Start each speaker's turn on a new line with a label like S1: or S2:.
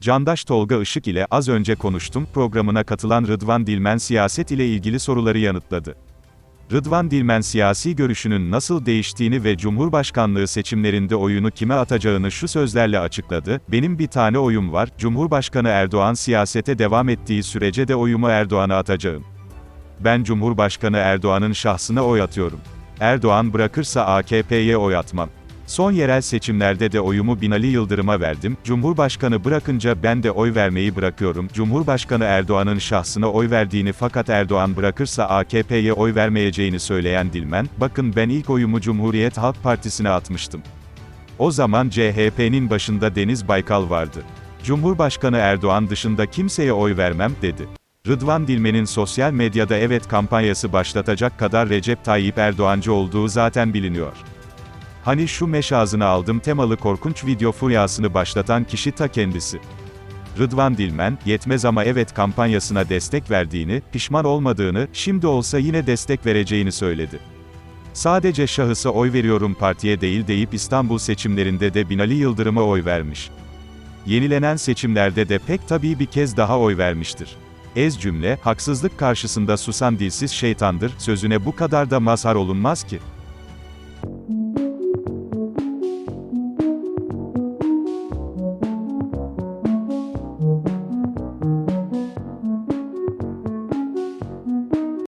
S1: Candaş Tolga Işık ile az önce konuştum programına katılan Rıdvan Dilmen siyaset ile ilgili soruları yanıtladı. Rıdvan Dilmen siyasi görüşünün nasıl değiştiğini ve Cumhurbaşkanlığı seçimlerinde oyunu kime atacağını şu sözlerle açıkladı, benim bir tane oyum var, Cumhurbaşkanı Erdoğan siyasete devam ettiği sürece de oyumu Erdoğan'a atacağım. Ben Cumhurbaşkanı Erdoğan'ın şahsına oy atıyorum. Erdoğan bırakırsa AKP'ye oy atmam. Son yerel seçimlerde de oyumu Binali Yıldırım'a verdim. Cumhurbaşkanı bırakınca ben de oy vermeyi bırakıyorum. Cumhurbaşkanı Erdoğan'ın şahsına oy verdiğini fakat Erdoğan bırakırsa AKP'ye oy vermeyeceğini söyleyen Dilmen, bakın ben ilk oyumu Cumhuriyet Halk Partisi'ne atmıştım. O zaman CHP'nin başında Deniz Baykal vardı. Cumhurbaşkanı Erdoğan dışında kimseye oy vermem, dedi. Rıdvan Dilmen'in sosyal medyada evet kampanyası başlatacak kadar Recep Tayyip Erdoğancı olduğu zaten biliniyor. Hani şu meşazını aldım temalı korkunç video furyasını başlatan kişi ta kendisi. Rıdvan Dilmen, yetmez ama evet kampanyasına destek verdiğini, pişman olmadığını, şimdi olsa yine destek vereceğini söyledi. Sadece şahısa oy veriyorum partiye değil deyip İstanbul seçimlerinde de Binali Yıldırım'a oy vermiş. Yenilenen seçimlerde de pek tabii bir kez daha oy vermiştir. Ez cümle, haksızlık karşısında susan dilsiz şeytandır, sözüne bu kadar da mazhar olunmaz ki.